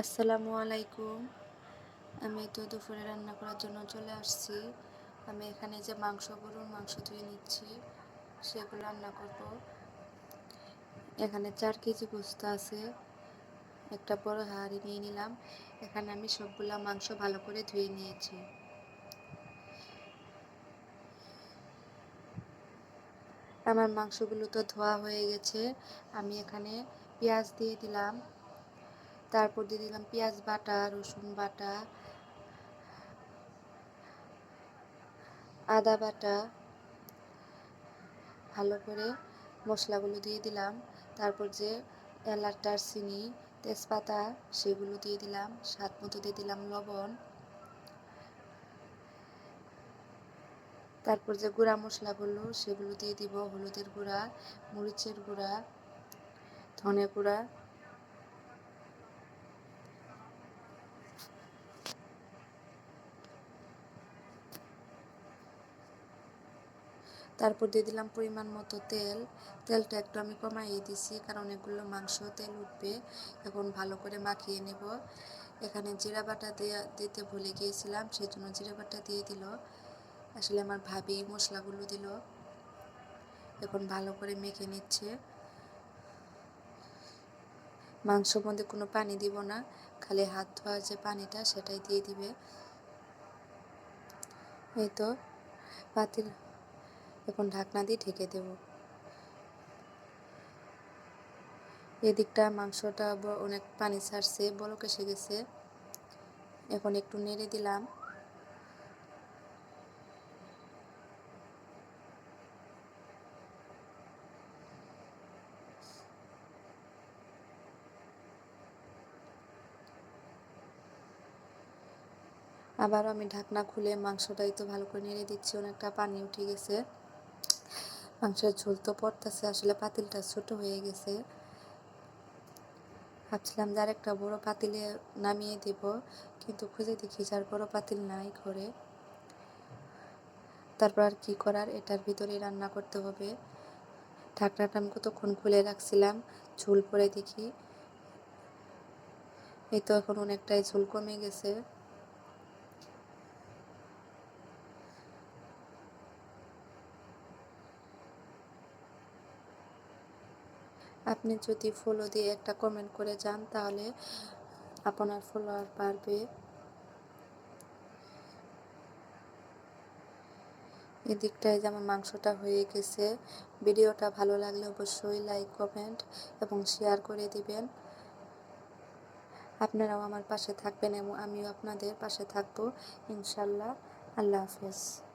আসসালামু আলাইকুম। আমি তো দুপুরে রান্না করার জন্য চলে আসছি। আমি এখানে যে মাংস গরুর মাংস ধুয়ে নিচ্ছি, সেগুলো রান্না করব। এখানে চার কেজি গোস্ত আছে, একটা বড় হাঁড়ি নিয়ে নিলাম। এখানে আমি সবগুলা মাংস ভালো করে ধুয়ে নিয়েছি। আমার মাংসগুলো তো ধোয়া হয়ে গেছে, আমি এখানে পেঁয়াজ দিয়ে দিলাম। তারপর দিয়ে দিলাম পেঁয়াজ বাটা, রসুন বাটা, আদা বাটা, ভালো করে মশলাগুলো দিয়ে দিলাম। তারপর যে এলাচ দারচিনি তেজপাতা, সেগুলো দিয়ে দিলাম। স্বাদ মতো দিয়ে দিলাম লবণ। তারপর যে গুঁড়া মশলাগুলো, সেগুলো দিয়ে দিব হলুদের গুঁড়া, মরিচের গুঁড়া, ধনে গুঁড়া তারপর দিয়ে দিলাম পরিমাণ মতো তেল। তেলটা একটু আমি কমাইয়ে দিছি, কারণ এগুলো মাংস, তেল উঠবে। এখন ভালো করে মাখিয়ে নেব। এখানে জিরা বাটা দিয়ে, দিতে ভুলে গিয়েছিলাম সেই জন্য জিরা বাটা দিয়ে দিল। আসলে আমার ভাবি মশলাগুলো দিল। এখন ভালো করে মেখে নিচ্ছে। মাংসর মধ্যে কোনো পানি দিব না, খালি হাত ধোয়ার যে পানিটা, সেটাই দিয়ে দিবে। এই তো পাতিল এখন ঢাকনা দিয়ে ঢেকে দেব। এদিকটা মাংসটা অনেক পানি ছাড়ছে, বলক এসে গেছে। এখন একটু নেড়ে দিলাম। আবার আমি ঢাকনা খুলে মাংসটাই তো ভালো করে নেড়ে দিচ্ছি, অনেকটা পানি উঠে গেছে। মাংসের ঝোল তো পড়তেছে, আসলে পাতিলটা ছোট হয়ে গেছে। ভাবছিলাম যে একটা বড় পাতিলে নামিয়ে দেব, কিন্তু খুঁজে দেখি যার বড় পাতিল নাই ঘরে। তারপর আর কী করার, এটার ভিতরে রান্না করতে হবে। ঢাকনাটা আমি কতক্ষণ খুলে রাখছিলাম, ঝোল পরে দেখি। এই তো এখন অনেকটাই ঝোল কমে গেছে। আপনি যদি ফলো দিয়ে একটা কমেন্ট করে যান, তাহলে আপনার ফলোয়ার বাড়বে। এদিকটায় যেমন মাংসটা হয়ে গেছে, ভিডিওটা ভালো লাগলে অবশ্যই লাইক কমেন্ট এবং শেয়ার করে দিবেন। আপনারাও আমার পাশে থাকবেন এবং আমিও আপনাদের পাশে থাকব। ইনশাল্লাহ, আল্লাহ হাফেজ।